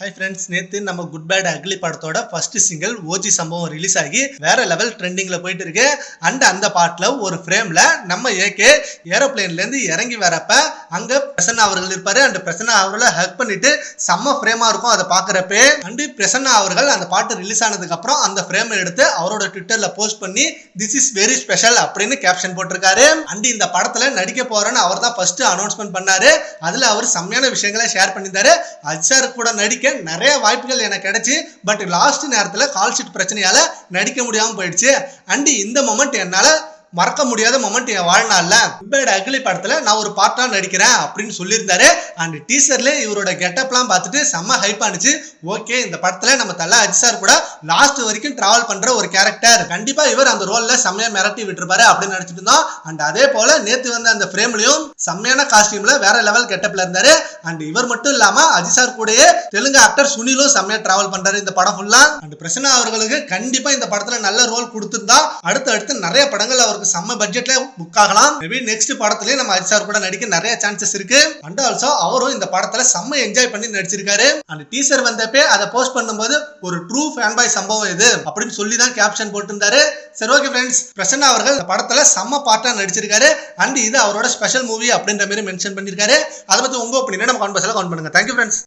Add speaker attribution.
Speaker 1: High friends நேத்து நம்ம good bad ugly படத்தோட ஃபர்ஸ்ட் சிங்கிள் ஓஜி சம்பவம் ரிலீஸ் ஆகி வேற லெவல் ட்ரெண்டிங்ல போயிட்டு இருக்கு. அண்ட் அந்த பாட்டில் ஒரு ஃப்ரேம்ல நம்ம ஏகே ஏரோப்ளேன்லேருந்து இறங்கி வரப்ப அங்க பிரசன்னா அவர்கள் இருப்பாரு. அண்ட் பிரசன்னா அவர்களை ஹக் பண்ணிட்டு செம்ம ஃப்ரேமா இருக்கும் அதை பாக்குறப்ப அண்டு பிரசன்னா அவர்கள் அந்த பாட்டு ரிலீஸ் ஆனதுக்கு அப்புறம் அந்த ஃப்ரேமை எடுத்து அவரோட ட்விட்டர்ல போஸ்ட் பண்ணி திஸ் இஸ் வெரி ஸ்பெஷல் அப்படின்னு கேப்ஷன் போட்டிருக்காரு. அண்ட் இந்த படத்துல நடிக்க போறேன்னு அவர் தான் ஃபர்ஸ்ட் அனௌன்ஸ்மெண்ட் பண்ணாரு. அதுல அவர் செம்மையான விஷயங்களை ஷேர் பண்ணியிருந்தாரு. அஜார் கூட நடிக்க நிறைய வாய்ப்புகள் எனக்கு கிடைச்சு பட் லாஸ்ட் நேரத்தில் கால் ஷீட் பிரச்சனையால நடிக்க முடியாமல் போயிடுச்சு. அண்ட் இந்த மொமெண்ட் என்னால மறக்க முடியாத மொமெண்ட் என் வாழ்நாள்ல. பேட் அகிலி படத்துல நான் ஒரு பார்ட்டா நடிக்கிறேன் அப்படின்னு சொல்லியிருந்தாரு. அண்ட் டீசர்ல இவரோட கெட்டப்லாம் பார்த்துட்டு செம்ம ஹைப் ஆனிச்சு. ஓகே இந்த படத்துல நம்ம தல அஜிசார் கூட லாஸ்ட் வரைக்கும் டிராவல் பண்ற ஒரு கேரக்டர் கண்டிப்பா இவர் அந்த ரோல்ல செம்மையா மிரட்டி விட்டுருப்பாரு அப்படின்னு நினைச்சிட்டு இருந்தோம். அண்ட் அதே போல நேத்து வந்த அந்த ஃப்ரேம்லையும் செம்மையான காஸ்டியூம்ல வேற லெவல் கெட்டப்ல இருந்தாரு. அண்ட் இவர் மட்டும் இல்லாம அஜிசார் கூடயே தெலுங்கு ஆக்டர் சுனிலும் செம்மையா டிராவல் பண்றாரு இந்த படம் ஃபுல்லா அண்ட் பிரசன்னா அவர்களுக்கு கண்டிப்பா இந்த படத்துல நல்ல ரோல் கொடுத்துருந்தா. அடுத்து அடுத்து நிறைய படங்கள் அவர் அவருக்கு செம்ம பட்ஜெட்ல புக் ஆகலாம். மேபி நெக்ஸ்ட் படத்துலயே நம்ம அஜிசார் கூட நடிக்க நிறைய சான்சஸ் இருக்கு. அண்ட் ஆல்சோ அவரும் இந்த படத்துல செம்ம என்ஜாய் பண்ணி நடிச்சிருக்காரு. அந்த டீசர் வந்தப்பே அதை போஸ்ட் பண்ணும்போது ஒரு ட்ரூ ஃபேன் பாய் சம்பவம் இது அப்படின்னு சொல்லி தான் கேப்ஷன் போட்டிருந்தாரு. சரி ஓகே ஃப்ரெண்ட்ஸ் பிரசன்னா அவர்கள் இந்த படத்துல செம்ம பார்ட்டா நடிச்சிருக்காரு. அண்ட் இது அவரோட ஸ்பெஷல் மூவி அப்படின்ற மாதிரி மென்ஷன் பண்ணிருக்காரு. அதை பத்தி உங்க ஒப்பீனியன் நம்ம கான்பர்ஸ்ல கவுண்ட் பண்ணுங்க. Thank you friends